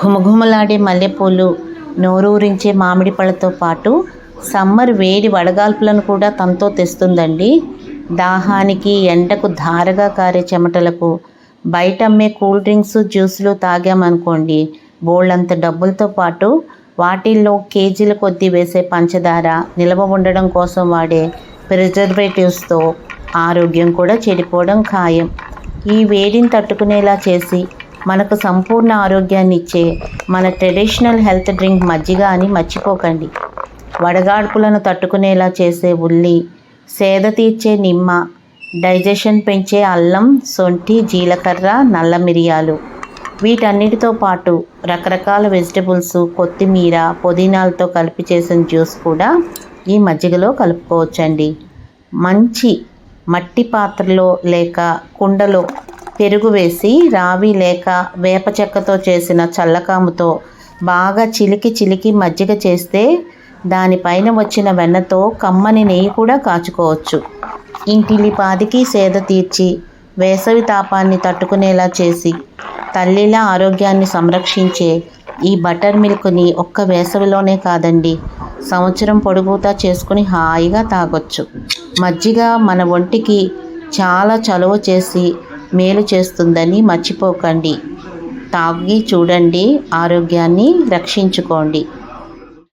ఘుమఘుమలాడే మల్లెపూలు నోరూరించే మామిడి పళ్ళతో పాటు సమ్మర్ వేడి వడగాల్పులను కూడా తనతో తెస్తుందండి. దాహానికి ఎండకు ధారగా కారే చెమటలకు బయట అమ్మే కూల్ డ్రింక్స్ జ్యూసులు తాగామనుకోండి బోళ్ళంత డబ్బులతో పాటు వాటిల్లో కేజీల కొద్దీ వేసే పంచదార నిల్వ ఉండడం కోసం వాడే ప్రిజర్వేటివ్స్తో ఆరోగ్యం కూడా చెడిపోవడం ఖాయం. ఈ వేడిని తట్టుకునేలా చేసి మనకు సంపూర్ణ ఆరోగ్యాన్ని ఇచ్చే మన ట్రెడిషనల్ హెల్త్ డ్రింక్ మజ్జిగ అని మర్చిపోకండి. వడగాడ్పులను తట్టుకునేలా చేసే ఉల్లి సేద తీర్చే నిమ్మ డైజెషన్ పెంచే అల్లం సొంటి జీలకర్ర నల్ల మిరియాలు. వీటన్నిటితో పాటు రకరకాల వెజిటబుల్స్ కొత్తిమీర పుదీనాలతో కలిపి చేసిన జ్యూస్ కూడా ఈ మజ్జిగలో కలుపుకోవచ్చండి. మంచి మట్టి పాత్రలో లేక కుండలో పెరుగు వేసి రావి లేక వేప చెక్కతో చేసిన చల్లకాముతో బాగా చిలికి చిలికి మజ్జిగ చేస్తే దానిపైన వచ్చిన వెన్నతో కమ్మని నెయ్యి కూడా కాచుకోవచ్చు. ఇంటిని పాదికి సేద తీర్చి వేసవి తాపాన్ని తట్టుకునేలా చేసి తల్లిలా ఆరోగ్యాన్ని సంరక్షించే ఈ బటర్ మిల్క్ని ఒక్క వేసవిలోనే కాదండి సంవత్సరం పొడుగుతా చేసుకుని హాయిగా తాగొచ్చు. మజ్జిగ మన ఒంటికి చాలా చలువ చేసి మేలు చేస్తుందని మర్చిపోకండి. తాగి చూడండి ఆరోగ్యాన్ని రక్షించుకోండి.